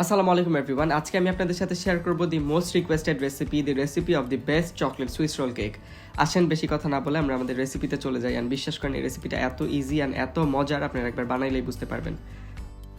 আসসালামু আলাইকুম এভরিওয়ান আজকে আমি আপনাদের সাথে শেয়ার করব the most requested recipe the recipe of the best chocolate Swiss roll cake আসেন, বেশি কথা না বলে আমরা আমাদের রেসিপিতে চলে যাই। অ্যান্ড বিশ্বাস করেন, এই রেসিপিটা এত ইজি অ্যান্ড এত মজার, আপনারা একবার বানাইলেই বুঝতে পারবেন।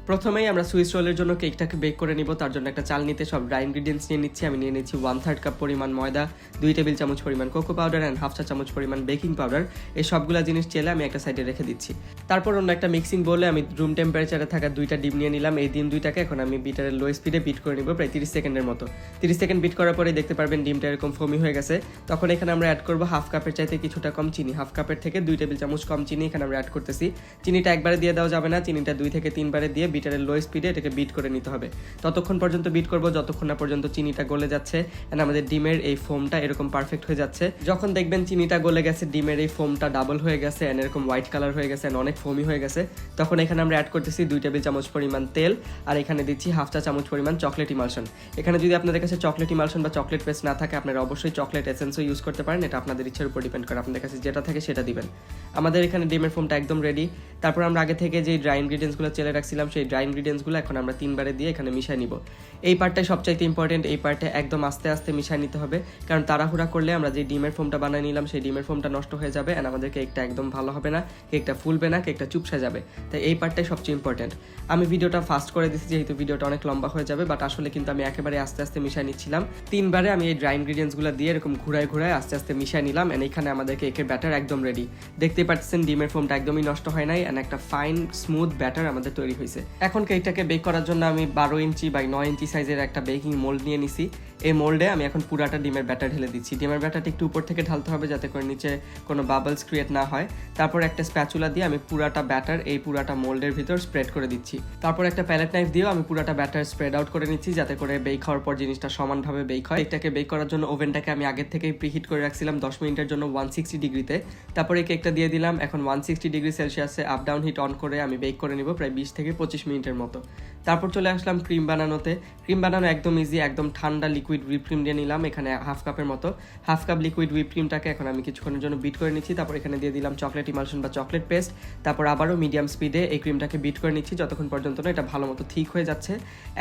প্রথমেই আমরা সুইস রোলের জন্য কেকটাকে বেক করে নিব, তার জন্য একটা চাল নিতে। সব ড্রাই ইনগ্রিডিয়েন্টস নিয়ে নিচ্ছি, আমি নিয়ে নিচ্ছি ওয়ান থার্ড কাপ পরিমাণ ময়দা, দুই টেবিল চামচ পরিমাণ কোকো পাউডার অ্যান্ড হাফ চা চামচ পরিমাণ বেকিং পাউডার এই সবগুলো জিনিস চেলে আমি একটা সাইডে রেখে দিচ্ছি। তারপর অন্য একটা মিক্সিং বলে আমি রুম টেম্পারেচারে থাকা দুইটা ডিম নিয়ে নিলাম। এই ডিম দুইটাকে এখন আমি বিটারের লো স্পিডে বিট করে নিব, প্রায় তিরিশ সেকেন্ডের মতো। তিরিশ সেকেন্ড বিট করার পরে দেখতে পারবেন ডিমটা এরকম ফমি হয়ে গেছে। তখন এখানে আমরা অ্যাড করব হাফ কাপের চাইতে কিছুটা কম চিনি। হাফ কাপের থেকে দুই টেবিল চামচ কম চিনি এখানে আমরা অ্যাড করতেছি। চিনিটা একবারে দিয়ে দেওয়া যাবে না, চিনিটা দুই থেকে তিনবারে দিয়ে বিটারের লো স্পিডে এটাকে বিট করে নিতে হবে। ততক্ষণ পর্যন্ত বিট করব, যতক্ষণ না পর্যন্ত চিনিটা গলে যাচ্ছে। And আমাদের ডিমের এই ফোমটা এরকম পারফেক্ট হয়ে যাচ্ছে। যখন দেখবেন চিনিটা গলে গেছে, ডিমের এই ফোমটা ডাবল হয়ে গেছে and এরকম হোয়াইট কালার হয়ে গেছে and অনেক ফোমি হয়ে গেছে, তখন এখানে আমরা অ্যাড করতেছি দুই টেবিল চামচ পরিমাণ তেল। আর এখানে দিচ্ছি হাফ চা চামচ পরিমাণ চকলেট ইমালশন এখানে যদি আপনাদের কাছে চকলেট ইমালশন বা চকলেট পেস্ট না থাকে, আপনারা অবশ্যই চকলেট এসেন্সও ইউজ করতে পারেন। এটা আপনাদের ইচ্ছার উপর ডিপেন্ড করে। আপনাদের কাছে যেটা থাকে সেটা দিবেন। আমাদের এখানে ডিমের ফোমটা একদম রেডি তারপর আমরা আগে থেকে যে ড্রাই ইনগ্রিডিয়েন্টসগুলো চেলে রাখছিলাম, সেই ড্রাই ইনগ্রিডিয়েন্টসগুলো এখন আমরা তিনবারে দিয়ে এখানে মিশিয়ে নিব। এই পার্টটাই সবচাইতে ইম্পর্টেন্ট এই পার্টে একদম আস্তে আস্তে মিশিয়ে নিতে হবে। কারণ তাড়াহুড়া করলে আমরা যে ডিমের ফোমটা বানিয়ে নিলাম, সেই ডিমের ফোমটা নষ্ট হয়ে যাবে অ্যান্ড আমাদের কেকটা একদম ভালো হবে না, কেকটা ফুলবে না, কেকটা চুপসে যাবে। তাই এই পার্টটাই সবচেয়ে ইম্পর্টেন্ট আমি ভিডিওটা ফাস্ট করে দিচ্ছি যেহেতু ভিডিওটা অনেক লম্বা হয়ে যাবে বাট আসলে কিন্তু আমি একেবারে আস্তে আস্তে মিশিয়ে নিচ্ছিলাম। তিনবারে আমি এই ড্রাই ইনগ্রিডিয়েন্টসগুলো দিয়ে এরকম ঘুরায় ঘুরায় আস্তে আস্তে মিশিয়ে নিলাম অ্যান্ড এখানে আমাদের কেকের ব্যাটার একদম রেডি দেখতেই পাচ্ছেন, ডিমের ফোমটা একদমই নষ্ট হয় নাই অ্যান্ড একটা ফাইন স্মুথ ব্যাটার আমাদের তৈরি হয়েছে। এখন কেকটাকে বেক করার জন্য আমি বারো ইঞ্চি বাই নয় ইঞ্চি সাইজের একটা বেকিং মোল্ড নিয়ে নিছি। এই মোল্ডে আমি এখন পুরাটা ডিমের ব্যাটার ঢেলে দিচ্ছি। ডিমের ব্যাটারটা একটু উপর থেকে ঢালতে হবে যাতে করে নিচে কোনো বাবলস ক্রিয়েট না হয়। তারপর একটা স্প্যাচুলা দিয়ে আমি পুরাটা ব্যাটার এই পুরাটা মোল্ডের ভিতর স্প্রেড করে দিচ্ছি। তারপর একটা প্যালেট নাইফ দিয়েও আমি পুরাটা ব্যাটার স্প্রেড আউট করে নিচ্ছি যাতে করে বেক হওয়ার পর জিনিসটা সমানভাবে বেক হয়। এটাকে বেক করার জন্য ওভেনটাকে আমি আগের থেকেই প্রিহিট করে রাখছিলাম দশ মিনিটের জন্য ওয়ান সিক্সটি ডিগ্রিতে। তারপরে কেকটা দিয়ে দিলাম। এখন ওয়ান সিক্সটি ডিগ্রি সেলসিয়াসে আপ ডাউন হিট অন করে আমি বেক করে নিব। প্রায় বিশ থেকে পঁচিশ মিনিটের মতো। তারপর চলে আসলাম ক্রিম বানানোতে। ক্রিম বানানো একদম ইজি একদম ঠান্ডা লিকুইড হুইপ ক্রিম দিয়ে নিলাম, এখানে হাফ কাপের মতো। হাফ কাপ লিকুইড হুইপ ক্রিমটাকে এখন আমি কিছুক্ষণের জন্য বিট করে নিচ্ছি, তারপর এখানে দিয়ে দিলাম চকলেট ইমালশন বা চকলেট পেস্ট তারপর আবারও মিডিয়াম স্পিডে এই ক্রিমটাকে বিট করে নিচ্ছি, যতক্ষণ পর্যন্ত না এটা ভালো মতো ঠিক হয়ে যাচ্ছে।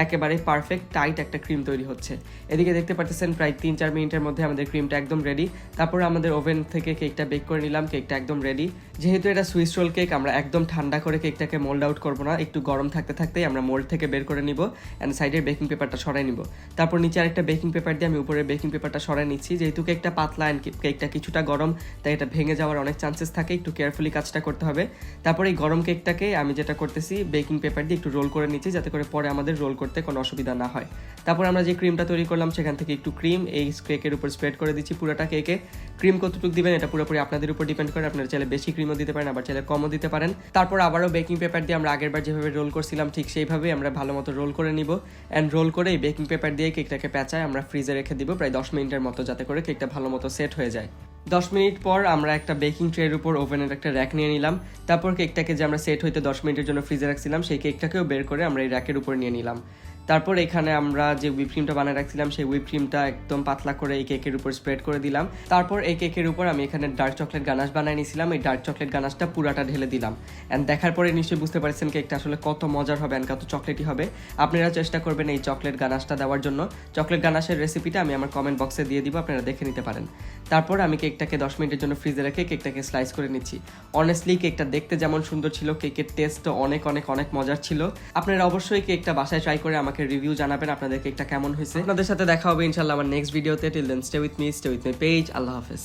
একেবারে পারফেক্ট টাইট একটা ক্রিম তৈরি হচ্ছে। এদিকে দেখতে পাচ্ছেন প্রায় তিন চার মিনিটের মধ্যে আমাদের ক্রিমটা একদম রেডি তারপর আমাদের ওভেন থেকে কেকটা বেক করে নিলাম কেকটা একদম রেডি যেহেতু এটা সুইস রোল কেক আমরা একদম ঠান্ডা করে কেকটাকে মোল্ড আউট করব না, একটু গরম থাকতে থাকতেই আমরা মোল্ড থেকে বের করে নিব অ্যান্ড সাইডের বেকিং পেপারটা সরাই নিব। তারপর নিচে আরেকটা বেকিং পেপার দিয়ে আমি উপরে বেকিং পেপারটা সরাই নিচ্ছি। যেহেতু কেকটা পাতলা অ্যান্ড কেকটা কিছুটা গরম, তাই এটা ভেঙে যাওয়ার অনেক চান্সেস থাকে। একটু কেয়ারফুলি কাজটা করতে হবে। তারপর এই গরম কেকটাকে আমি যেটা করতেছি বেকিং পেপার দিয়ে একটু রোল করে নিচ্ছি যাতে করে পরে আমাদের রোল করতে কোনো অসুবিধা না হয়। তারপর আমরা যে ক্রিমটা তৈরি করলাম, সেখান থেকে একটু ক্রিম এই কেকের উপর স্প্রেড করে দিচ্ছি পুরোটা কেকে ক্রিম কতটুকু দিবেন, এটা পুরোপুরি আপনাদের উপর ডিপেন্ড করে। আপনারা চাইলে বেশি ক্রিমও দিতে পারেন, আবার চাইলে কমও দিতে পারেন। তারপর আবারও বেকিং পেপার দিয়ে আমরা আগেরবার যেভাবে রোল করছিলাম, ঠিক সেইভাবেই আমরা ভালো মতো রোল করে নিব। অ্যান্ড রোল করে এই বেকিং পেপার দিয়ে কেকটাকে পেঁচায় আমরা ফ্রিজে রেখে দিব প্রায় দশ মিনিটের মতো, যাতে করে কেকটা ভালো মতো সেট হয়ে যায়। দশ মিনিট পর আমরা একটা বেকিং ট্রের উপর ওভেনের একটা র্যাক নিয়ে নিলাম। তারপর কেকটাকে যে আমরা সেট হইতে দশ মিনিটের জন্য ফ্রিজে রাখছিলাম, সেই কেকটাকেও বের করে আমরা এই র্যাকের উপর নিয়ে নিলাম। তারপর এখানে আমরা যে হুইপ ক্রিমটা বানিয়ে রাখছিলাম, সেই হুইপ ক্রিমটা একদম পাতলা করে এই কেকের উপর স্প্রেড করে দিলাম। তারপর এই কেকের উপর আমি এখানে ডার্ক চকলেট গানাশ বানিয়ে নিয়েছিলাম। এই ডার্ক চকলেট গানাশটা পুরাটা ঢেলে দিলাম। অ্যান্ড দেখার পরে নিশ্চয়ই বুঝতে পারছেন কেকটা আসলে কত মজার হবে অ্যান্ড কত চকলেটই হবে। আপনারা চেষ্টা করবেন এই চকলেট গানাশটা দেওয়ার জন্য। চকলেট গানাশের রেসিপিটা আমি আমার কমেন্ট বক্সে দিয়ে দিব, আপনারা দেখে নিতে পারেন। তারপর আমি কেকটাকে দশ মিনিটের জন্য ফ্রিজে রেখে কেকটাকে স্লাইস করে নিচ্ছি। অনেস্টলি কেকটা দেখতে যেমন সুন্দর ছিল কেকের টেস্টও অনেক অনেক অনেক মজার ছিল। আপনারা অবশ্যই কেকটা বাসায় ট্রাই করে আমাকে রিভিউ জানাবেন আপনাদের কেকটা কেমন হয়েছে। আপনাদের সাথে দেখা হবে ইনশাল্লাহ আমার নেক্সট ভিডিওতে till then stay with me stay with me page আল্লাহ হাফেজ।